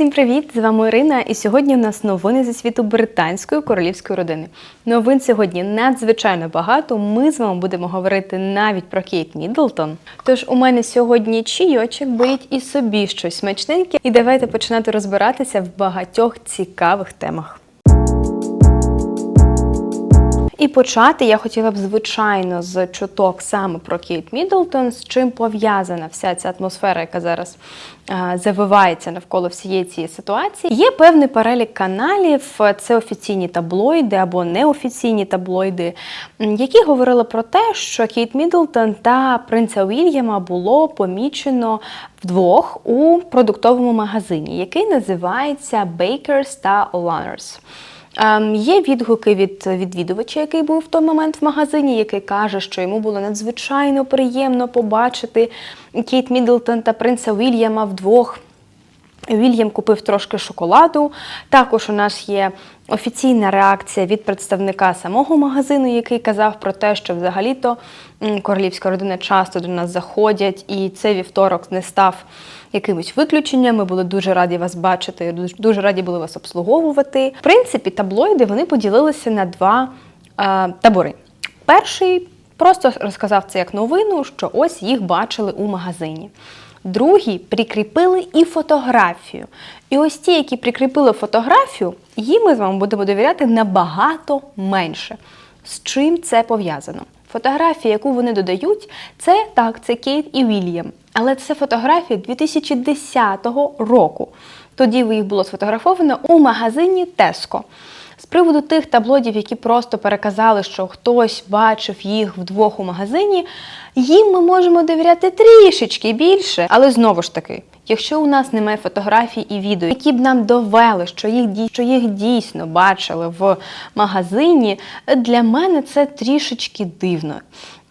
Всім привіт! З вами Ірина, і сьогодні у нас новини зі світу британської королівської родини. Новин сьогодні надзвичайно багато. Ми з вами будемо говорити навіть про Кейт Міддлтон. Тож у мене сьогодні чайочок, беріть і собі щось смачненьке, і давайте починати розбиратися в багатьох цікавих темах. І почати я хотіла б, звичайно, з чуток саме про Кейт Міддлтон, з чим пов'язана вся ця атмосфера, яка зараз завивається навколо всієї цієї ситуації. Є певний перелік каналів, це офіційні таблоїди або неофіційні таблоїди, які говорили про те, що Кейт Міддлтон та принца Уільяма було помічено вдвох у продуктовому магазині, який називається Bakers та O'Lanners. Ем, Є відгуки від відвідувача, який був в той момент в магазині, який каже, що йому було надзвичайно приємно побачити Кейт Міддлтон та принца Вільяма вдвох. Вільям купив трошки шоколаду. Також у нас є офіційна реакція від представника самого магазину, який казав про те, що взагалі-то королівська родина часто до нас заходять, і цей вівторок не став якимось виключенням. Ми були дуже раді вас бачити, дуже- раді були вас обслуговувати. В принципі, таблоїди вони поділилися на два е, табори. Перший просто розказав це як новину, що ось їх бачили у магазині. Другі прикріпили і фотографію. І ось ті, які прикріпили фотографію, їм ми з вами будемо довіряти набагато менше. З чим це пов'язано? Фотографія, яку вони додають, це так, це Кейт і Вільям. Але це фотографія 2010 року. Тоді їх було сфотографовано у магазині Tesco. З приводу тих таблоїдів, які просто переказали, що хтось бачив їх вдвох у магазині, їм ми можемо довіряти трішечки більше. Але знову ж таки, якщо у нас немає фотографій і відео, які б нам довели, що їх, що їх дійсно бачили в магазині, для мене це трішечки дивно.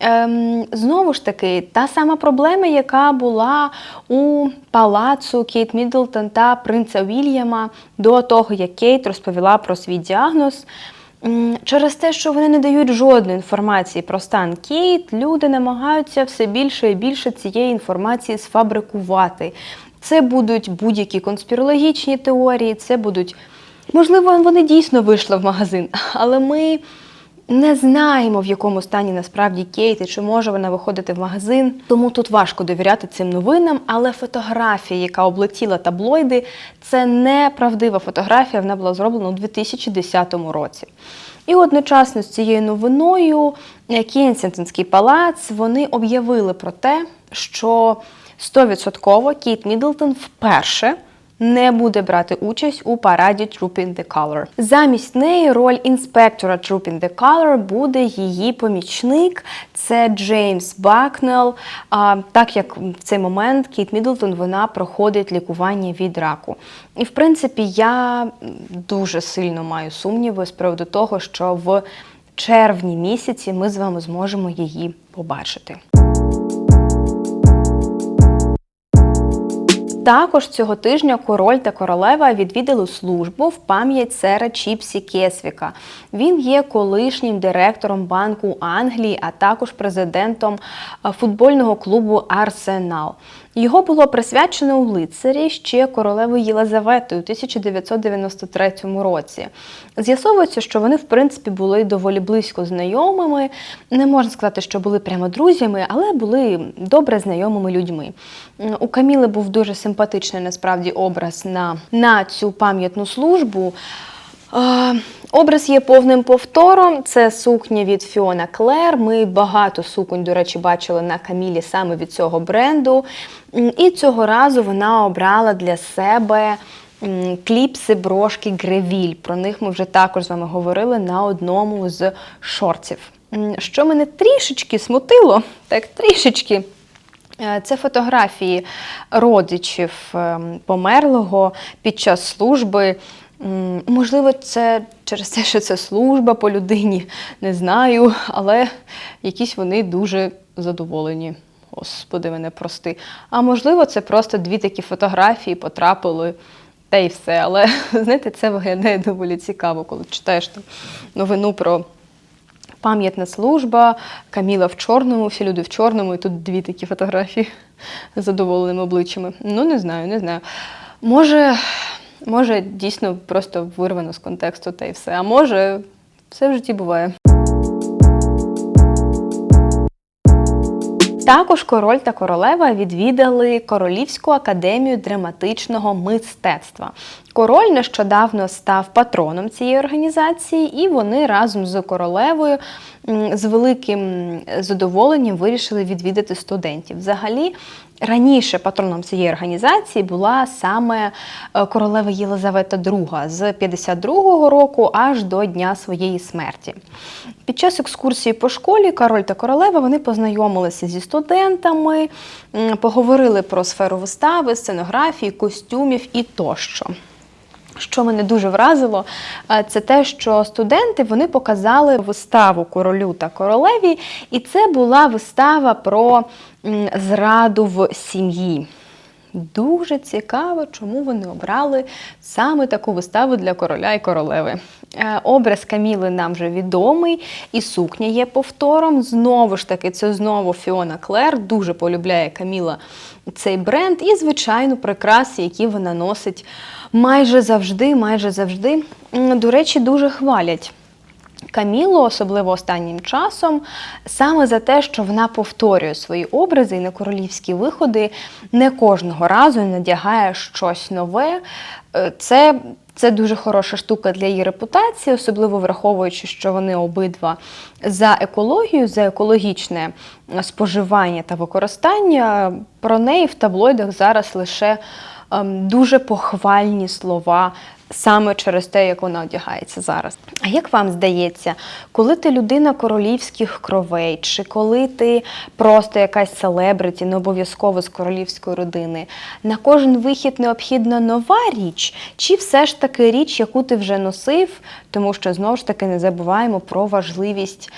Ем, знову ж таки, та сама проблема, яка була у палацу Кейт Міддлтон та принца Вільяма до того, як Кейт розповіла про свій діагноз. Через те, що вони не дають жодної інформації про стан Кейт, люди намагаються все більше і більше цієї інформації сфабрикувати. Це будуть будь-які конспірологічні теорії, це будуть. Можливо, вони дійсно вийшли в магазин, але ми не знаємо, в якому стані насправді Кейт і чи може вона виходити в магазин. Тому тут важко довіряти цим новинам. Але фотографія, яка облетіла таблоїди, це неправдива фотографія. Вона була зроблена у 2010 році. І одночасно з цією новиною Кенсінгтонський палац вони об'явили про те, що 100% Кейт Міддлтон вперше не буде брати участь у параді Troop in the Color. Замість неї роль інспектора Troop in the Color буде її помічник. Це Джеймс Бакнелл. А, так як в цей момент Кейт Міддлтон вона проходить лікування від раку. І в принципі, я дуже сильно маю сумніви з приводу того, що в червні місяці ми з вами зможемо її побачити. Також цього тижня король та королева відвідали службу в пам'ять сера Чіпсі Кесвіка. Він є колишнім директором Банку Англії, а також президентом е, футбольного клубу Арсенал. Його було присвячено у лицарі ще королевою Єлизаветою у 1993 році. З'ясовується, що вони, в принципі, були доволі близько знайомими. Не можна сказати, що були прямо друзями, але були добре знайомими людьми. У Каміли був дуже симпатичний насправді образ на, на цю пам'ятну службу. Образ є повним повтором. Це сукня від Фіона Клер. Ми багато суконь, до речі, бачили на Камілі саме від цього бренду. І цього разу вона обрала для себе кліпси брошки Гревіль. Про них ми вже також з вами говорили на одному з шортів. Що мене трішечки смутило, так трішечки. Е, Це фотографії родичів ем, померлого під час служби. Можливо, це через те, що це служба по людині, не знаю, але якісь вони дуже задоволені. Господи, мене прости. А можливо, це просто дві такі фотографії потрапили, та й все. Але знаєте, це виглядає доволі цікаво, коли читаєш там новину про пам'ятна служба, Каміла в чорному, всі люди в чорному, і тут дві такі фотографії з задоволеними обличчями. Ну, не знаю, не знаю. Може, Може, дійсно просто вирвано з контексту та й все. А може, все в житті буває. Також король та королева відвідали Королівську академію драматичного мистецтва. Король нещодавно став патроном цієї організації, і вони разом з королевою з великим задоволенням вирішили відвідати студентів. Взагалі, раніше патроном цієї організації була саме е, королева Єлизавета II з 52-го року аж до дня своєї смерті. Під час екскурсії по школі король та королева вони познайомилися зі студентами, поговорили про сферу вистави, сценографії, костюмів і тощо. Що мене дуже вразило, е, це те, що студенти вони показали виставу королю та королеві, і це була вистава про зраду в сім'ї. Дуже цікаво, чому вони обрали саме таку виставу для короля і королеви. Е, Образ Каміли нам вже відомий, і сукня є повтором. Знову ж таки, це знову Фіона Клер. Дуже полюбляє Каміла цей бренд, і, звичайно, прикраси, які вона носить майже завжди, майже завжди. До речі, дуже хвалять. Камілу, особливо останнім часом, саме за те, що вона повторює свої образи і на королівські виходи не кожного разу надягає щось нове. Е, Це, це дуже хороша штука для її репутації, особливо враховуючи, що вони обидва за екологію, за екологічне споживання та використання. Про неї в таблоїдах зараз лише дуже похвальні слова саме через те, як вона одягається зараз. А як вам здається, коли ти людина королівських кровей, чи коли ти просто якась селебриті, не обов'язково з королівської родини, на кожен вихід необхідна нова річ, чи все ж таки річ, яку ти вже носив, тому що знову ж таки не забуваємо про важливість.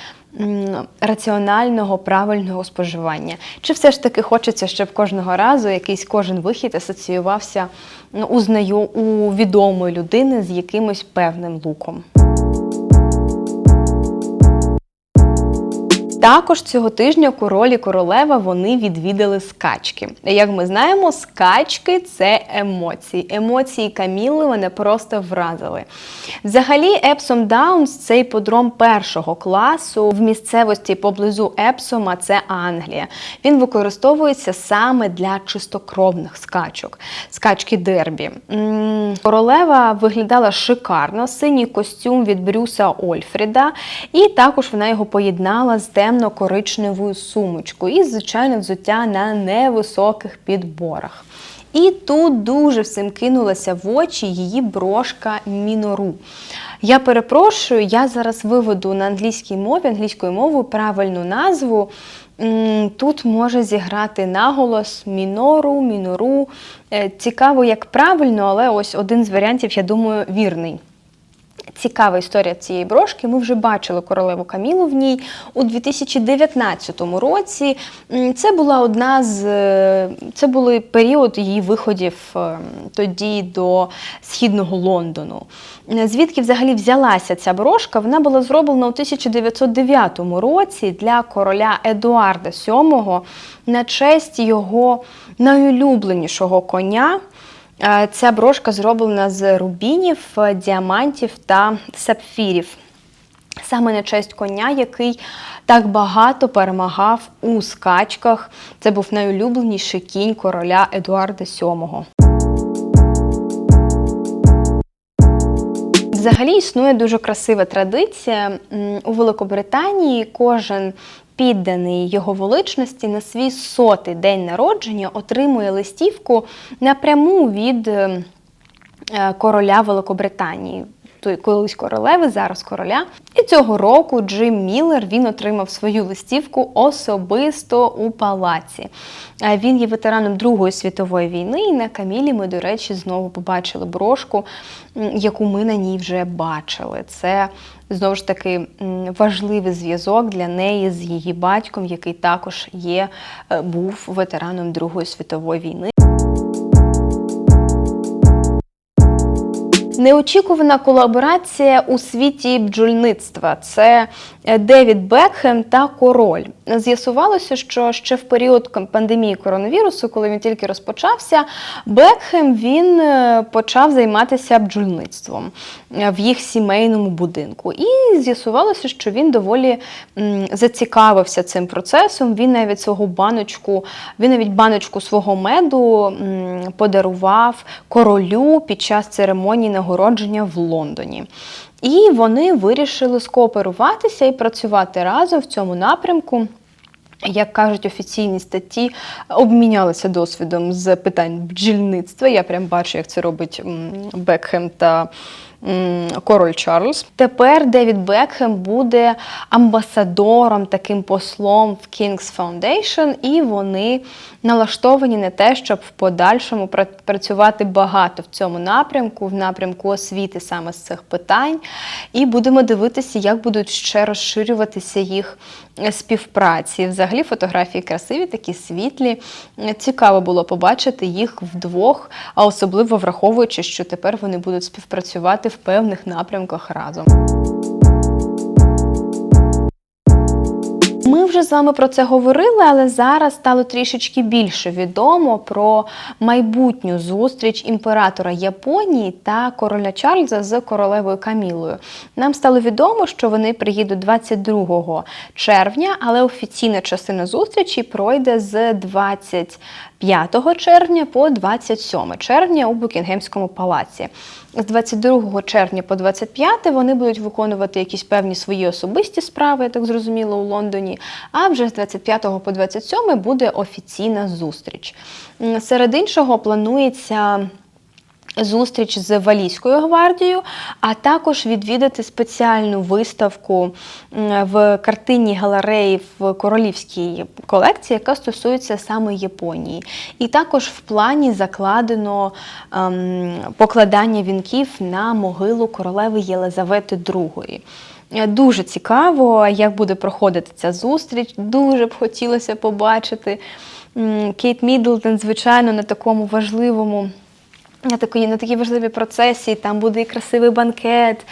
Раціонального правильного споживання. Чи все ж таки хочеться, щоб кожного разу якийсь кожен вихід асоціювався ну, у знаю у відомої людини з якимось певним луком? Також цього тижня король і королева вони відвідали скачки. Як ми знаємо, скачки це емоції. Емоції Каміли мене просто вразили. Взагалі, Епсом Даунс це іподром першого класу в місцевості поблизу Епсома, це Англія. Він використовується саме для чистокровних скачок, скачки дербі. Королева виглядала шикарно, синій костюм від Брюса Ольфріда, і також вона його поєднала з темно-коричневою сумочкою і, звичайно, взуття на невисоких підборах. І тут дуже всім кинулася в очі її брошка Мінору. Я перепрошую, я зараз виведу на англійській мові, англійською мовою правильну назву. Тут може зіграти наголос мінору, мінору. Е, Цікаво, як правильно, але ось один з варіантів, я думаю, вірний. Цікава історія цієї брошки. Ми вже бачили королеву Камілу в ній у 2019 році. Це була одна з е, це були період її виходів е, тоді до східного Лондону. Е, Звідки взагалі взялася ця брошка? Вона була зроблена у 1909 році для короля Едуарда VII на честь його найулюбленішого коня. Ця брошка зроблена з рубінів, е, діамантів та сапфірів. Саме на честь коня, який так багато перемагав у скачках. Це був найулюбленіший кінь короля Едуарда VII. Взагалі існує дуже красива традиція. У Великобританії кожен підданий його величності на свій сотий день народження отримує листівку напряму від е, е, короля Великобританії. Той колись королеви, зараз короля. І цього року Джим Міллер він отримав свою листівку особисто у палаці. Він є ветераном Другої світової війни, і на Камілі ми, до речі, знову побачили брошку, яку ми на ній вже бачили. Це знову ж таки важливий зв'язок для неї з її батьком, який також є, е, був ветераном Другої світової війни. Неочікувана колаборація у світі бджольництва це е, Девід Бекхем та Король. З'ясувалося, що ще в період пандемії коронавірусу, коли він тільки розпочався, Бекхем він е, почав займатися бджольництвом е, в їх сімейному будинку. І з'ясувалося, що він доволі зацікавився цим процесом. Він навіть свого баночку, він навіть баночку свого меду подарував королю під час церемонії нагородження в Лондоні. І вони вирішили скооперуватися і працювати разом в цьому напрямку. Як кажуть офіційні статті, обмінялися досвідом з питань бджільництва. Я прям бачу, як це робить Бекхем та король Чарльз. Тепер Девід Бекхем буде амбасадором, таким послом в King's Foundation, і вони налаштовані на те, щоб в подальшому працювати багато в цьому напрямку, в напрямку освіти саме з цих питань. І будемо дивитися, як будуть ще розширюватися їх співпраці. Взагалі фотографії красиві, такі світлі. Цікаво було побачити їх вдвох, а особливо враховуючи, що тепер вони будуть співпрацювати в певних напрямках разом. Ми вже з вами про це говорили, але зараз стало трішечки більше відомо про майбутню зустріч імператора Японії та короля Чарльза з королевою Камілою. Нам стало відомо, що вони приїдуть 22 червня, але офіційна частина зустрічі пройде з 25 червня по 27 червня у Букінгемському палаці. З 22 червня по 25 вони будуть виконувати якісь певні свої особисті справи, я так зрозуміло, у Лондоні. А вже з 25 по 27 буде офіційна зустріч. Серед іншого планується. Зустріч з Валійською гвардією, а також відвідати спеціальну виставку в картинній галереї в королівській колекції, яка стосується саме Японії. І також в плані закладено ем, покладання вінків на могилу королеви Єлизавети II. Е, Дуже цікаво, як буде проходити ця зустріч. Дуже б хотілося побачити Кейт Міддлтон, звичайно, на такому важливому на такі, на такі важливі процесі, там буде і красивий банкет.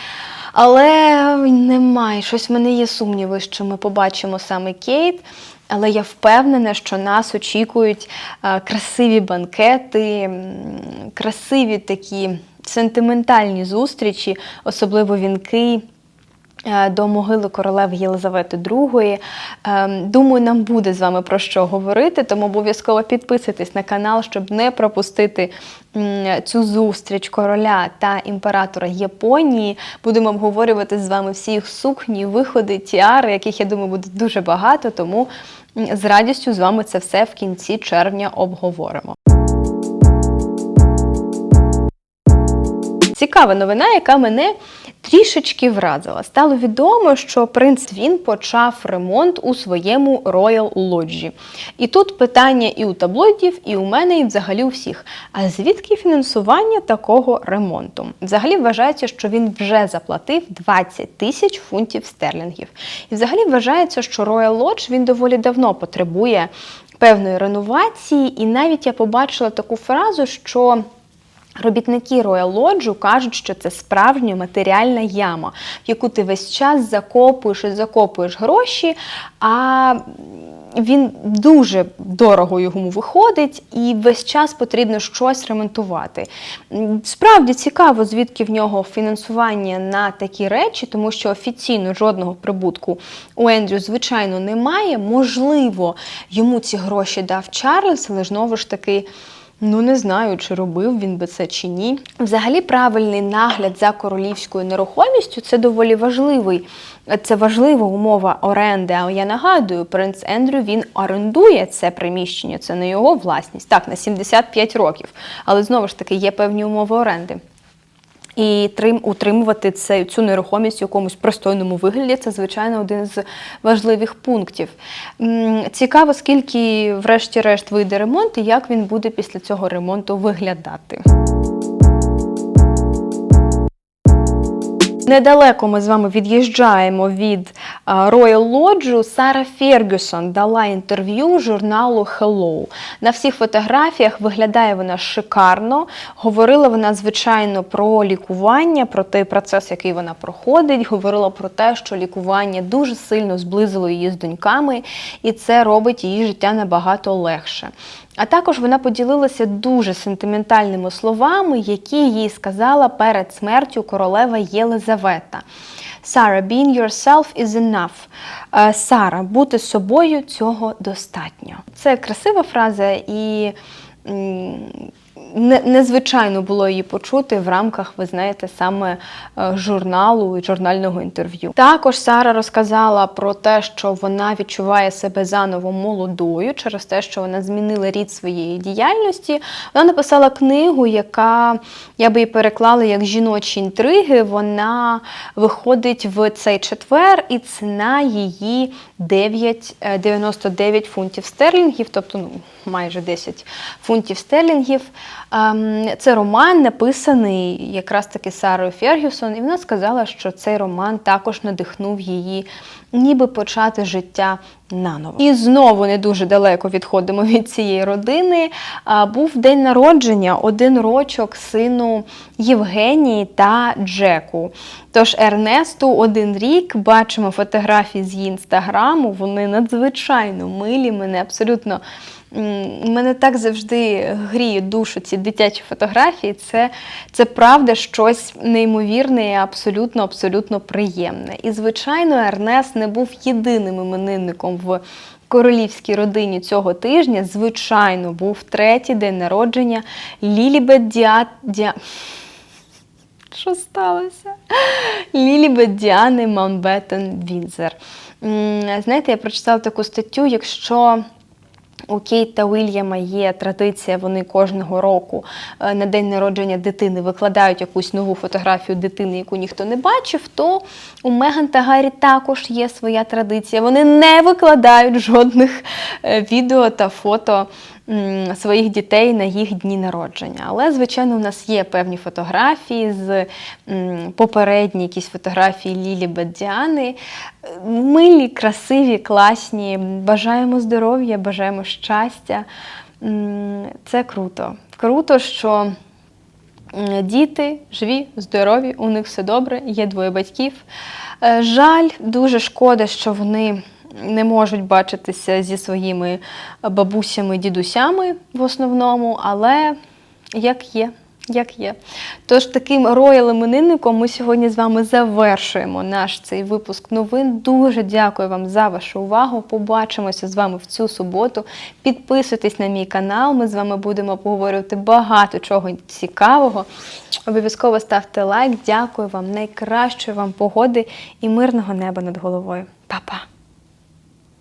Але немає, щось в мене є сумніви, що ми побачимо саме Кейт. Але я впевнена, що нас очікують е, красиві банкети, красиві такі сентиментальні зустрічі, особливо вінки до могили королеви Єлизавети II. Е, Думаю, нам буде з вами про що говорити, тому обов'язково підписуйтесь на канал, щоб не пропустити цю зустріч короля та імператора Японії. Будемо обговорювати з вами всі їх сукні, виходи, тіари, яких я думаю буде дуже багато. Тому з радістю з вами це все в кінці червня обговоримо. Цікава новина, яка мене трішечки вразила. Стало відомо, що принц він почав ремонт у своєму Royal Lodge. І тут питання і у таблоїдів, і у мене, і взагалі у всіх. А звідки фінансування такого ремонту? Взагалі вважається, що він вже заплатив 20 тисяч фунтів стерлінгів. І взагалі вважається, що Royal Lodge він доволі давно потребує певної реновації, і навіть я побачила таку фразу, що. Робітники Royal Lodge кажуть, що це справжня матеріальна яма, в яку ти весь час закопуєш і закопуєш гроші, а він дуже дорого йому виходить, і весь час потрібно щось ремонтувати. Справді цікаво, звідки в нього фінансування на такі речі, тому що офіційно жодного прибутку у Ендрю, звичайно, немає. Можливо, йому ці гроші дав Чарльз, але знову ж таки. Ну, не знаю, чи робив він би це чи ні. Взагалі, правильний нагляд за королівською нерухомістю це доволі важливий. Це важлива умова оренди. А я нагадую, принц Ендрю він орендує це приміщення, це не його власність. Так, на 75 років. Але знову ж таки є певні умови оренди. І трим, утримувати це, цю нерухомість в якомусь пристойному вигляді це, звичайно, один з важливих пунктів. Цікаво, скільки, врешті-решт, вийде ремонт і як він буде після цього ремонту виглядати. Недалеко ми з вами від'їжджаємо від Royal Lodge. Сара Фергюсон дала інтерв'ю журналу Hello. На всіх фотографіях виглядає вона шикарно. Говорила вона, звичайно, про лікування, про той процес, який вона проходить. Говорила про те, що лікування дуже сильно зблизило її з доньками, і це робить її життя набагато легше. А також вона поділилася дуже сентиментальними словами, які їй сказала перед смертю королева Єлизавета. Сара, being yourself is enough. Е, Сара, бути собою цього достатньо. Це красива фраза і. Незвичайно було її почути в рамках, ви знаєте, саме е, журналу і журнального інтерв'ю. Також Сара розказала про те, що вона відчуває себе заново молодою через те, що вона змінила рід своєї діяльності. Вона написала книгу, яка я би її переклала як жіночі інтриги. Вона виходить в цей четвер, і ціна її 9, е, 99 фунтів стерлінгів, тобто ну, майже 10 фунтів стерлінгів. Ем, Це роман, написаний якраз таки Сарою Фергюсон, і вона сказала, що цей роман також надихнув її, ніби почати життя наново. І знову не дуже далеко відходимо від цієї родини. Був день народження, один рочок сину Євгенії та Джеку. Тож Ернесту один рік бачимо фотографії з її інстаграму. Вони надзвичайно милі. Мене абсолютно мене так завжди гріють душу ці дитячі фотографії. Це, це правда щось неймовірне і абсолютно, абсолютно приємне. І, звичайно, Ернест не був єдиним іменинником в королівській родині цього тижня. Звичайно, був третій день народження Лілібет Діа... Що сталося? Лілібет Діани Маунбеттен Вінзер. Знаєте, я прочитала таку статтю, якщо у Кейт та Уільяма є традиція, вони кожного року е, на день народження дитини викладають якусь нову фотографію дитини, яку ніхто не бачив, то у Меган та Гаррі також є своя традиція. Вони не викладають жодних е, відео та фото своїх дітей на їх дні народження. Але, звичайно, у нас є певні фотографії з попередні якісь фотографії Лілі Баддіани. Милі, красиві, класні. Бажаємо здоров'я, бажаємо щастя. Це круто. Круто, що діти живі, здорові, у них все добре, є двоє батьків. Е, Жаль, дуже шкода, що вони не можуть бачитися зі своїми бабусями, дідусями в основному, але як є. Як є. Тож таким роялим іменинником ми сьогодні з вами завершуємо наш цей випуск новин. Дуже дякую вам за вашу увагу. Побачимося з вами в цю суботу. Підписуйтесь на мій канал. Ми з вами будемо поговорювати багато чого цікавого. Обов'язково ставте лайк. Дякую вам, найкращої вам погоди і мирного неба над головою. Па-па!